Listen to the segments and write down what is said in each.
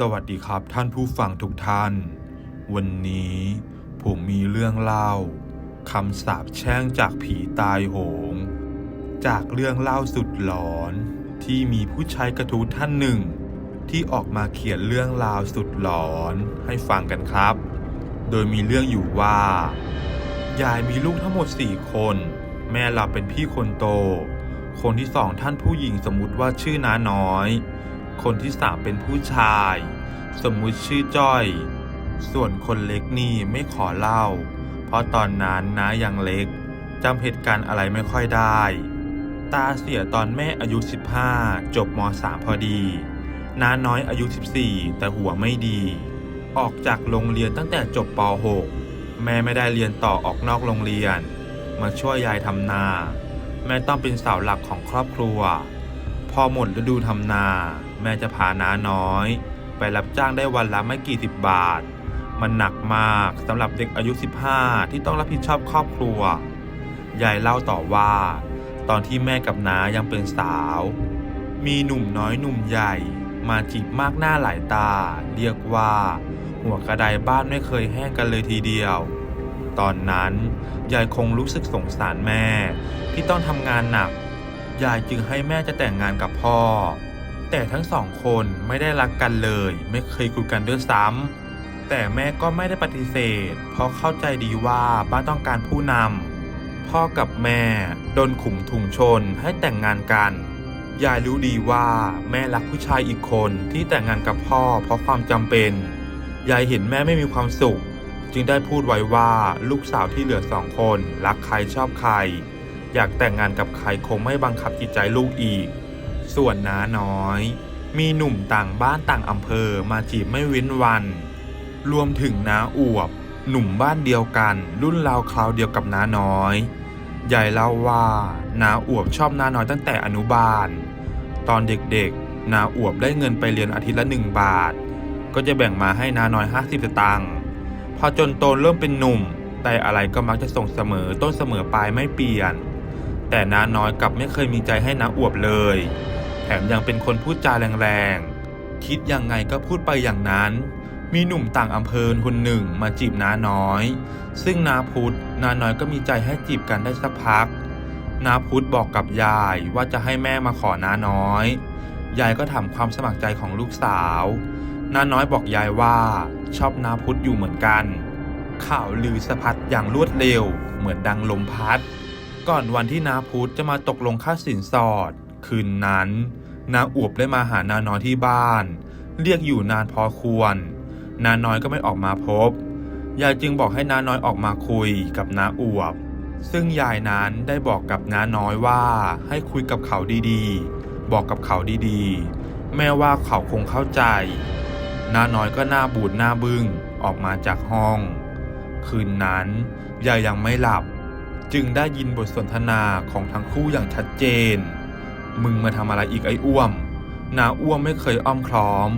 สวัสดีครับท่านผู้ฟังทุกท่าน วันนี้ผมมีเรื่องเล่าคำสาปแช่งจากผีตายโหง จากเรื่องเล่าสุดหลอนที่มีผู้ชายกระทู้ท่านหนึ่ง ที่ออกมาเขียนเรื่องราวสุดหลอนให้ฟังกันครับ โดยมีเรื่องอยู่ว่า ยายมีลูกทั้งหมด4คน แม่เราเป็นพี่คนโต คนที่สองท่านผู้หญิงสมมุติว่าชื่อน้าน้อย คนที่สามเป็นผู้ชาย สมมุติชื่อจ้อย ส่วนคนเล็กนี่ไม่ขอเล่า เพราะตอนนั้นน้ายังเล็กจำเหตุการณ์อะไรไม่ค่อยได้ ตาเสียตอนแม่อายุ 15 จบม .3 พอดี น้าน้อยอายุ 14 แต่หัวไม่ดี ออกจากโรงเรียนตั้งแต่จบป .6 แม่ไม่ได้เรียนต่อออกนอกโรงเรียน มาช่วยยายทำนา แม่ต้องเป็นเสาหลักของครอบครัว พอหมดฤดูทำนา แม่จะพาน้าน้อย ไปรับจ้างได้วันละไม่กี่สิบบาท มันหนักมากสำหรับเด็กอายุ 15 ที่ต้องรับผิดชอบครอบครัว ยายเล่าต่อว่า ตอนที่แม่กับน้ายังเป็นสาว มีหนุ่มน้อยหนุ่มใหญ่ มาจีบมากหน้าหลายตา เรียกว่า หัวกระไดบ้านไม่เคยแห้งกันเลยทีเดียวตอนนั้น ยายคงรู้สึกสงสารแม่ที่ต้องทำงานหนัก ยายจึงให้แม่จะแต่งงานกับพ่อ แต่ทั้งสองคนไม่ได้รักกันเลย ไม่เคยคุยกันด้วยซ้ำแต่แม่ก็ไม่ได้ปฏิเสธ เพราะเข้าใจดีว่าบ้านต้องการผู้นำพ่อกับแม่โดนขุมถุงชนให้แต่งงานกันยายรู้ดีว่าแม่รักผู้ชายอีกคนที่แต่งงานกับพ่อเพราะความจำเป็น ยายเห็นแม่ไม่มีความสุข จึงได้พูดไว้ว่าลูกสาวที่เหลือสองคน รักใครชอบใคร อยากแต่งงานกับใครคงไม่บังคับจิตใจลูกอีก ส่วนน้าน้อย มีหนุ่มต่างบ้านต่างอำเภอมาจีบไม่เว้นวัน รวมถึงน้าอวบ หนุ่มบ้านเดียวกัน รุ่นราวคราวเดียวกับน้าน้อยยายเล่าว่าน้าอวบชอบน้าน้อยตั้งแต่อนุบาล ตอนเด็กๆน้าอวบได้เงินไปเรียนอาทิตย์ละหนึ่งบาท ก็จะแบ่งมาให้น้าน้อย50สตางค์พอจนโตเริ่มเป็นหนุ่ม แต่อะไรก็มักจะส่งเสมอต้นเสมอปลายไม่เปลี่ยน แต่น้าน้อยกลับไม่เคยมีใจให้น้าอวบเลย แถมยังเป็นคนพูดจาแรงๆ คิดยังไงก็พูดไปอย่างนั้น มีหนุ่มต่างอำเภอคนหนึ่งมาจีบน้าน้อย ซึ่งนาพุธนาน้อยก็มีใจให้จีบกันได้สักพัก นาพุธบอกกับยายว่าจะให้แม่มาขอน้าน้อย ยายก็ถามความสมัครใจของลูกสาวนาน้อยบอกยายว่าชอบนาพุธอยู่เหมือนกัน ข่าวลือสะพัดอย่างรวดเร็ว เหมือนดังลมพัด ก่อนวันที่นาพุธจะมาตกลงค่าสินสอด คืนนั้น นาอวบได้มาหานาน้อยที่บ้าน เรียกอยู่นานพอควร นาน้อยก็ไม่ออกมาพบ ยายจึงบอกให้น้าน้อยออกมาคุยกับน้าอวบ ซึ่งยายนั้นได้บอกกับน้าน้อยว่าให้คุยกับเขาดีๆ บอกกับเขาดีๆ แม่ว่าเขาคงเข้าใจน้าน้อยก็หน้าบูดหน้าบึ้งออกมาจากห้อง คืนนั้นยายยังไม่หลับจึงได้ยินบทสนทนาของทั้งคู่อย่างชัดเจน มึงมาทำอะไรอีกไอ้อ้วมนาอ้วมไม่เคยอ้อมค้อม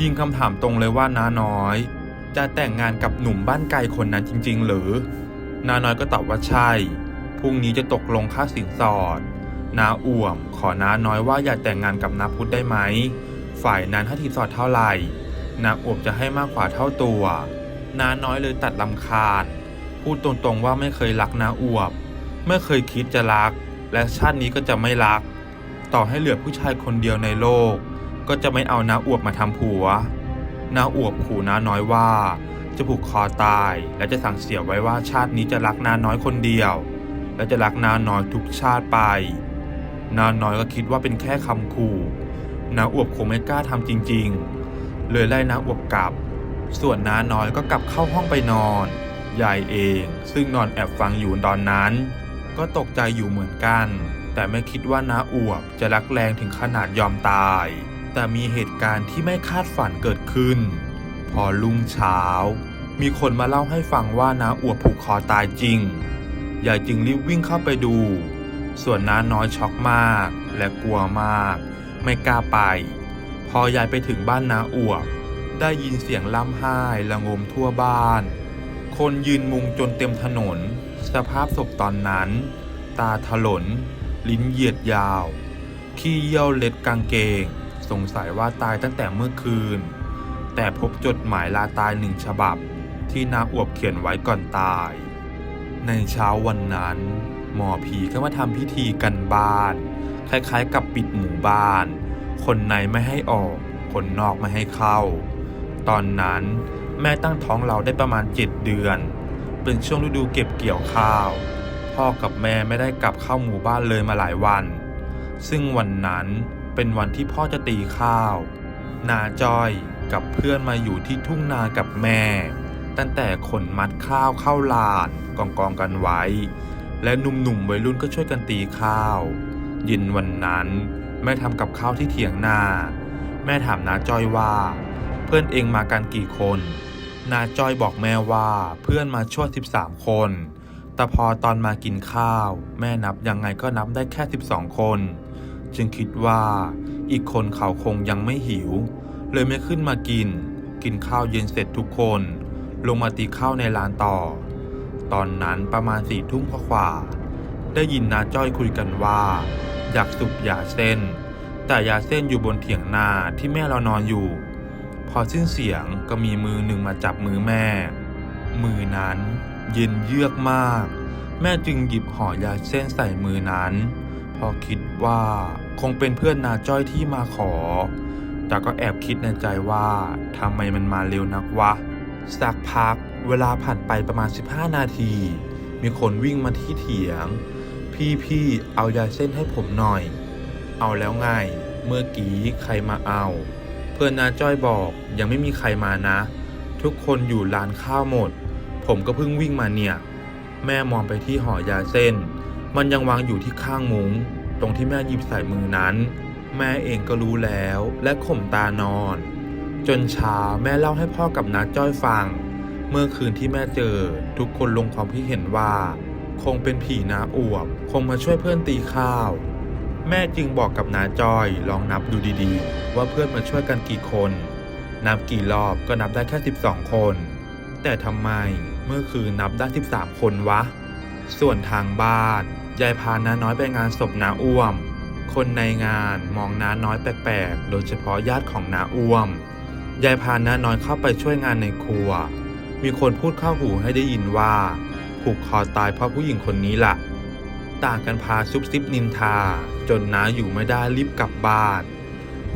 ยิงคำถามตรงเลยว่านาน้อย จะแต่งงานกับหนุ่มบ้านไกลคนนั้นจริง ๆ หรือ นาน้อยก็ตอบว่าใช่ พรุ่งนี้จะตกลงค่าสินสอด นาอ่วมขอนาน้อยว่าอย่าแต่งงานกับนาพุทธได้ไหม ฝ่ายนั้นให้สินสอดเท่าไหร่ นาอ่วมจะให้มากกว่าเท่าตัว นาน้อยเลยตัดลำคาญ พูดตรงๆว่าไม่เคยรักนาอ่วบไม่เคยคิดจะรัก และชาตินี้ก็จะไม่รัก ต่อให้เหลือผู้ชายคนเดียวในโลก ก็จะไม่เอานาอวบมาทำผัวนาอวบขู่น้าน้อยว่า จะผูกคอตายและจะสั่งเสียไว้ว่าชาตินี้จะรักนาน้อยคนเดียว และจะรักนาน้อยทุกชาติไป นาน้อยก็คิดว่าเป็นแค่คำขู่นาอวบคงไม่กล้าทำจริง ๆ เลยไล่นาอวบกลับ ส่วนน้าน้อยก็กลับเข้าห้องไปนอนยายเองซึ่งนอนแอบฟังอยู่ตอนนั้น ก็ตกใจอยู่เหมือนกัน แต่ไม่คิดว่าน้าอวบจะรักแรงถึงขนาดยอมตาย แต่มีเหตุการณ์ที่ไม่คาดฝันเกิดขึ้น พอรุ่งเช้า มีคนมาเล่าให้ฟังว่าน้าอวบผูกคอตายจริงยายจึงรีบวิ่งเข้าไปดู ส่วนน้าน้อยช็อกมากและกลัวมาก ไม่กล้าไป พอยายไปถึงบ้านน้าอวบ ได้ยินเสียงล่ำไห้ระงมทั่วบ้าน คนยืนมุงจนเต็มถนน สภาพศพตอนนั้น ตาถลน ลิ้นเหยียดยาว ขี้เยี่ยวเล็ดกางเกง สงสัยว่าตายตั้งแต่เมื่อคืน แต่พบจดหมายลาตายหนึ่งฉบับ ที่นาอวบเขียนไว้ก่อนตาย ในเช้าวันนั้น หมอผีก็มาทำพิธีกันบ้าน คล้ายๆ กับปิดหมู่บ้าน คนในไม่ให้ออก คนนอกไม่ให้เข้า ตอนนั้นแม่ตั้งท้องเราได้ประมาณ7เดือน เป็นช่วงฤดูเก็บเกี่ยวข้าว พ่อกับแม่ไม่ได้กลับเข้าหมู่บ้านเลยมาหลายวัน ซึ่งวันนั้นเป็นวันที่พ่อจะตีข้าว นาจ้อยกับเพื่อนมาอยู่ที่ทุ่งนากับแม่ ตั้งแต่ขนมัดข้าวเข้าลานกองกองกันไว้ และหนุ่มๆวัยรุ่นก็ช่วยกันตีข้าวเยินวันนั้นแม่ทำกับข้าวที่เถียงนา แม่ถามนาจ้อยว่า เพื่อนเองมากันกี่คน นาจ้อยบอกแม่ว่าเพื่อนมาช่วย 13 คน แต่พอตอนมากินข้าว แม่นับยังไงก็นับได้แค่ 12 คน จึงคิดว่าอีกคนเขาคงยังไม่หิว เลยไม่ขึ้นมากิน กินข้าวเย็นเสร็จทุกคน ลงมาตีข้าวในลานต่อ ตอนนั้นประมาณสี่ทุ่มกว่าๆได้ยินนาจ้อยคุยกันว่า อยากสูบยาเส้น แต่ยาเส้นอยู่บนเถียงนาที่แม่เรานอนอยู่ พอสิ้นเสียงก็มีมือหนึ่งมาจับมือแม่ มือนั้น เย็นเยือกมาก แม่จึงหยิบห่อยาเส้นใส่มือนั้น พอคิดว่าคงเป็นเพื่อนนาจ้อยที่มาขอ แต่ก็แอบคิดในใจว่าทำไมมันมาเร็วนักวะ สักพักเวลาผ่านไปประมาณ 15 นาที มีคนวิ่งมาที่เถียง พี่พี่เอายาเส้นให้ผมหน่อย เอาแล้วไง เมื่อกี้ใครมาเอา เพื่อนนาจ้อยบอกยังไม่มีใครมานะ ทุกคนอยู่ร้านข้าวหมด ผมก็เพิ่งวิ่งมาเนี่ย แม่มองไปที่ห่อยาเส้น มันยังวางอยู่ที่ข้างมุง้ง ตรงที่แม่หยิบใส่มือนั้น แม่เองก็รู้แล้วและข่มตานอน จนเช้าแม่เล่าให้พ่อกับน้าจ้อยฟัง เมื่อคืนที่แม่เจอ ทุกคนลงความคิดเห็นว่า คงเป็นผีน้าอวบ คงมาช่วยเพื่อนตีข้าว แม่จึงบอกกับน้าจ้อยลองนับดูดีๆ ว่าเพื่อนมาช่วยกันกี่คน นับกี่รอบก็นับได้แค่ 12 คนแต่ทำไม เมื่อคืนนับได้ 13 คนวะ ส่วนทางบ้าน ยายพาน้าน้อยไปงานศพน้าอ้วม คนในงานมองน้าน้อยแปลกๆ โดยเฉพาะญาติของน้าอ้วม ยายพาน้าน้อยเข้าไปช่วยงานในครัว มีคนพูดเข้าหูให้ได้ยินว่า ผูกคอตายเพราะผู้หญิงคนนี้ล่ะ ต่างกันพาซุบซิบนินทา จนน้าอยู่ไม่ได้รีบกลับบ้าน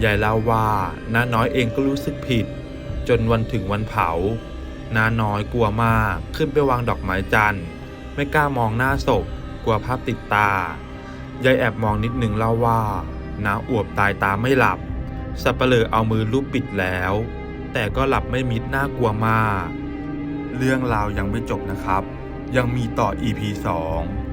ยายเล่าว่าน้าน้อยเองก็รู้สึกผิด จนวันถึงวันเผา น้าน้อยกลัวมาก ขึ้นไปวางดอกไม้จันทร์ ไม่กล้ามองหน้าศพ กลัวภาพติดตา ยายแอบมองนิดนึงเล่าว่า น้าอวบตายตาไม่หลับ สับเปลือเอามือลูบปิดแล้ว แต่ก็หลับไม่มิดน่ากลัวมาก เรื่องราวยังไม่จบนะครับ ยังมีต่อ EP 2